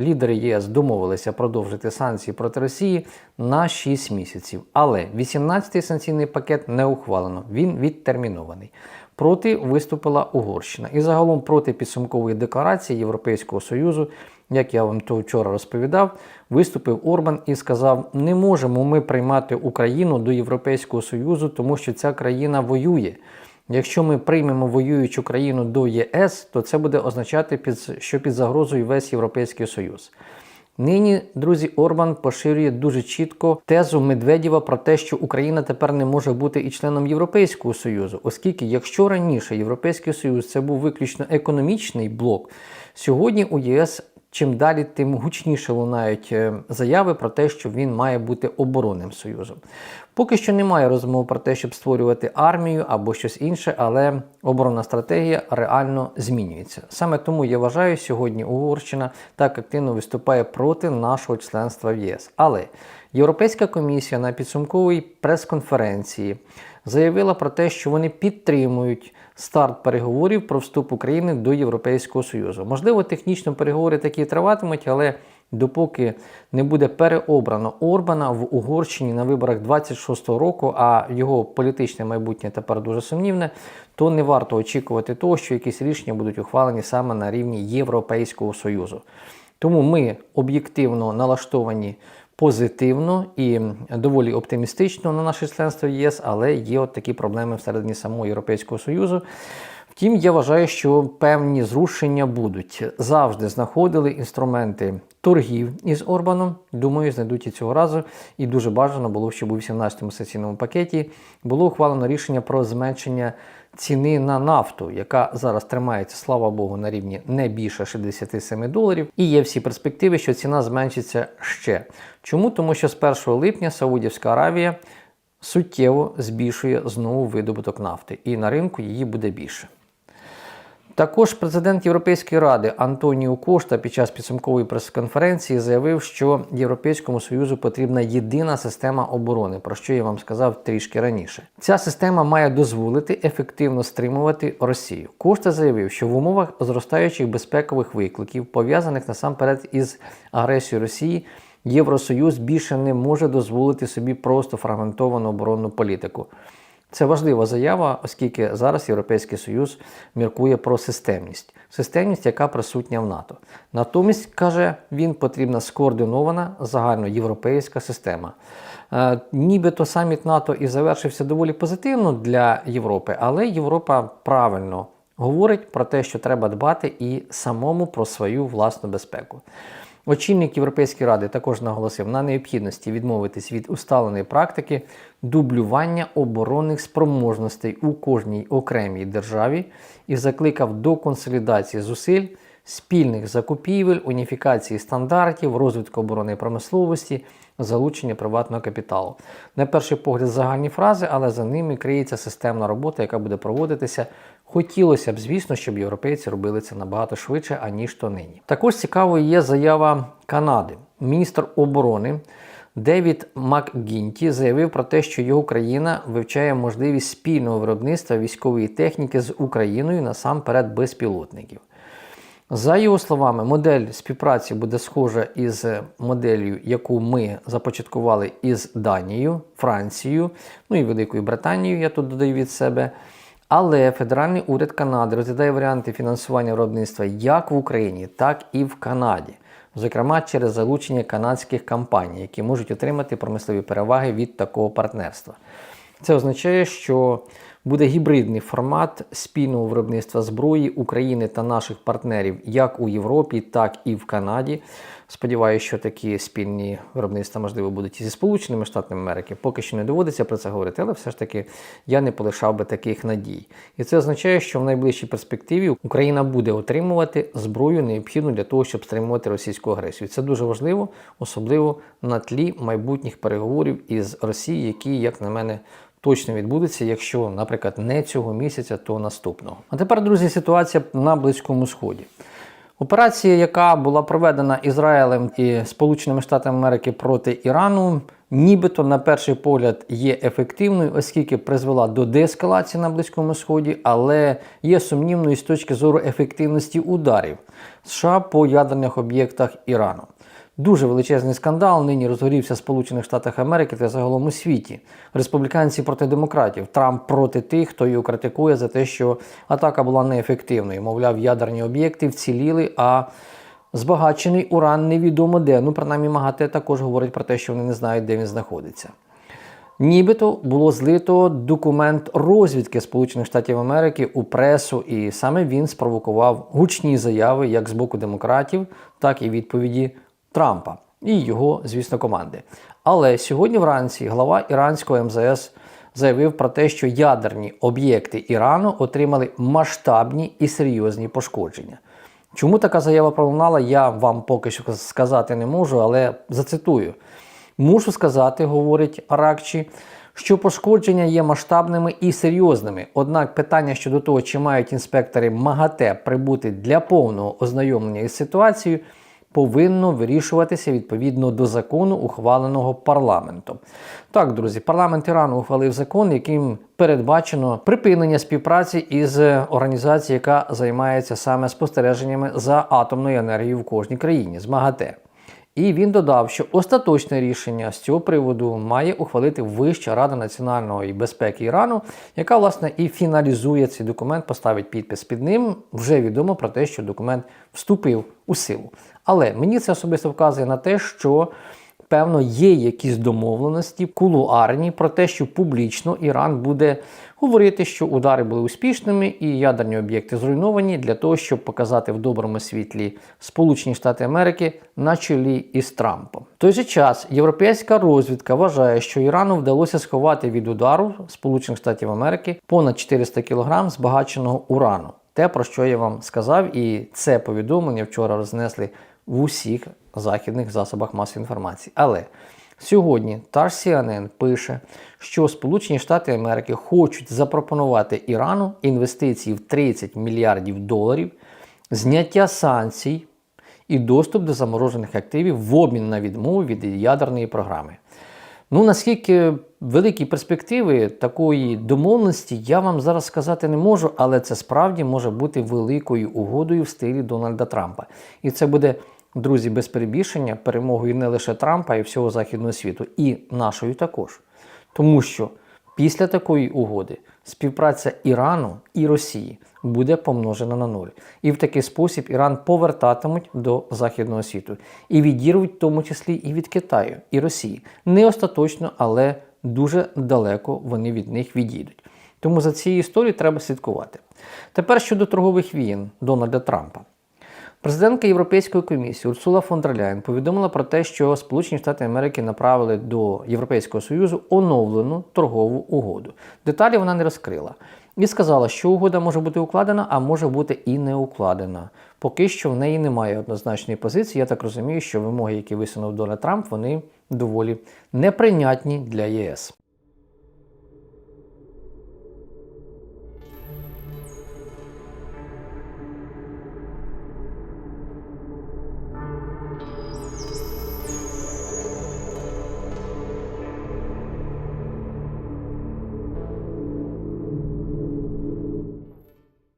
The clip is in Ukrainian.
Лідери ЄС домовилися продовжити санкції проти Росії на 6 місяців. Але 18-й санкційний пакет не ухвалено, він відтермінований. Проти виступила Угорщина. І загалом проти підсумкової декларації Європейського Союзу, як я вам то вчора розповідав, виступив Орбан і сказав: не можемо ми приймати Україну до Європейського Союзу, тому що ця країна воює. Якщо ми приймемо воюючу країну до ЄС, то це буде означати, що під загрозою весь Європейський Союз. Нині, друзі, Орбан поширює дуже чітко тезу Медведєва про те, що Україна тепер не може бути і членом Європейського Союзу, оскільки якщо раніше Європейський Союз це був виключно економічний блок, сьогодні у ЄС чим далі, тим гучніше лунають е, заяви про те, що він має бути оборонним союзом. Поки що немає розмов про те, щоб створювати армію або щось інше, але оборонна стратегія реально змінюється. Саме тому я вважаю, сьогодні Угорщина так активно виступає проти нашого членства в ЄС. Але Європейська комісія на підсумковій прес-конференції заявила про те, що вони підтримують старт переговорів про вступ України до Європейського Союзу. Можливо, технічно переговори такі триватимуть, але допоки не буде переобрано Орбана в Угорщині на виборах 26-го року, а його політичне майбутнє тепер дуже сумнівне, то не варто очікувати того, що якісь рішення будуть ухвалені саме на рівні Європейського Союзу. Тому ми об'єктивно налаштовані позитивно і доволі оптимістично на наше членство в ЄС, але є от такі проблеми всередині самого Європейського Союзу. Втім, я вважаю, що певні зрушення будуть. Завжди знаходили інструменти торгів із Орбаном. Думаю, знайдуть і цього разу. І дуже бажано було, щоб у 18-му сесійному пакеті було ухвалено рішення про зменшення ціни на нафту, яка зараз тримається, слава Богу, на рівні не більше 67 доларів. І є всі перспективи, що ціна зменшиться ще. Чому? Тому що з 1 липня Саудівська Аравія суттєво збільшує знову видобуток нафти, і на ринку її буде більше. Також президент Європейської ради Антоніо Кошта під час підсумкової прес-конференції заявив, що Європейському Союзу потрібна єдина система оборони, про що я вам сказав трішки раніше. Ця система має дозволити ефективно стримувати Росію. Кошта заявив, що в умовах зростаючих безпекових викликів, пов'язаних насамперед із агресією Росії, Євросоюз більше не може дозволити собі просто фрагментовану оборонну політику. Це важлива заява, оскільки зараз Європейський Союз міркує про системність, системність, яка присутня в НАТО. Натомість, каже він, потрібна скоординована загальноєвропейська система. Е, нібито саміт НАТО і завершився доволі позитивно для Європи, але Європа правильно говорить про те, що треба дбати і самому про свою власну безпеку. Очільник Європейської ради також наголосив на необхідності відмовитись від усталеної практики дублювання оборонних спроможностей у кожній окремій державі і закликав до консолідації зусиль, спільних закупівель, уніфікації стандартів, розвитку оборонної промисловості, залучення приватного капіталу. На перший погляд, загальні фрази, але за ними криється системна робота, яка буде проводитися. Хотілося б, звісно, щоб європейці робили це набагато швидше, аніж то нині. Також цікавою є заява Канади. Міністр оборони Девід МакГінті заявив про те, що його країна вивчає можливість спільного виробництва військової техніки з Україною насамперед безпілотників. За його словами, модель співпраці буде схожа із моделлю, яку ми започаткували із Данією, Францією, ну і Великою Британією, я тут додаю від себе. Але федеральний уряд Канади розглядає варіанти фінансування виробництва як в Україні, так і в Канаді, зокрема через залучення канадських компаній, які можуть отримати промислові переваги від такого партнерства. Це означає, що буде гібридний формат спільного виробництва зброї України та наших партнерів як у Європі, так і в Канаді. Сподіваюся, що такі спільні виробництва, можливо, будуть і зі Сполученими Штатами Америки. Поки що не доводиться про це говорити, але все ж таки я не полишав би таких надій. І це означає, що в найближчій перспективі Україна буде отримувати зброю, необхідну для того, щоб стримувати російську агресію. Це дуже важливо, особливо на тлі майбутніх переговорів із Росією, які, як на мене, точно відбудеться, якщо, наприклад, не цього місяця, то наступного. А тепер, друзі, ситуація на Близькому Сході. Операція, яка була проведена Ізраїлем і Сполученими Штатами Америки проти Ірану, нібито на перший погляд є ефективною, оскільки призвела до деескалації на Близькому Сході, але є сумнівною з точки зору ефективності ударів США по ядерних об'єктах Ірану. Дуже величезний скандал нині розгорівся в Сполучених Штатах Америки та загалом у світі. Республіканці проти демократів, Трамп проти тих, хто його критикує за те, що атака була неефективною. Мовляв, ядерні об'єкти вціліли, а збагачений уран невідомо де. Ну, принаймні, МАГАТЕ також говорить про те, що вони не знають, де він знаходиться. Нібито було злито документ розвідки Сполучених Штатів Америки у пресу, і саме він спровокував гучні заяви як з боку демократів, так і відповіді Трампа і його, звісно, команди. Але сьогодні вранці глава іранського МЗС заявив про те, що ядерні об'єкти Ірану отримали масштабні і серйозні пошкодження. Чому така заява пролунала, я вам поки що сказати не можу, але зацитую. Мушу сказати, говорить Аракчі, що пошкодження є масштабними і серйозними. Однак питання щодо того, чи мають інспектори МАГАТЕ прибути для повного ознайомлення із ситуацією, повинно вирішуватися відповідно до закону, ухваленого парламентом. Так, друзі, парламент Ірану ухвалив закон, яким передбачено припинення співпраці із організацією, яка займається саме спостереженнями за атомною енергією в кожній країні з МАГАТЕ. І він додав, що остаточне рішення з цього приводу має ухвалити Вища Рада національної безпеки Ірану, яка власне і фіналізує цей документ, поставить підпис під ним. Вже відомо про те, що документ вступив у силу. Але мені це особисто вказує на те, що певно є якісь домовленості кулуарні про те, що публічно Іран буде говорити, що удари були успішними і ядерні об'єкти зруйновані для того, щоб показати в доброму світлі Сполучені Штати Америки на чолі із Трампом. В той же час європейська розвідка вважає, що Ірану вдалося сховати від удару Сполучених Штатів Америки понад 400 кг збагаченого урану. Те, про що я вам сказав, і це повідомлення вчора рознесли в усіх західних засобах масової інформації. Але сьогодні та ж CNN пише, що Сполучені Штати Америки хочуть запропонувати Ірану інвестиції в 30 мільярдів доларів, зняття санкцій і доступ до заморожених активів в обмін на відмову від ядерної програми. Ну наскільки великі перспективи такої домовленості, я вам зараз сказати не можу, але це справді може бути великою угодою в стилі Дональда Трампа. І це буде, друзі, без перебільшення перемогою не лише Трампа і всього західного світу, і нашою також. Тому що після такої угоди співпраця Ірану і Росії буде помножена на нуль. І в такий спосіб Іран повертатимуть до західного світу і відірвуть в тому числі і від Китаю і Росії. Не остаточно, але дуже далеко вони від них відійдуть. Тому за цією історією треба слідкувати. Тепер щодо торгових війн Дональда Трампа. Президентка Європейської комісії Урсула фон дер Ляєн повідомила про те, що Сполучені Штати Америки направили до Європейського Союзу оновлену торгову угоду. Деталі вона не розкрила. І сказала, що угода може бути укладена, а може бути і не укладена. Поки що в неї немає однозначної позиції. Я так розумію, що вимоги, які висунув Дональд Трамп, вони доволі неприйнятні для ЄС.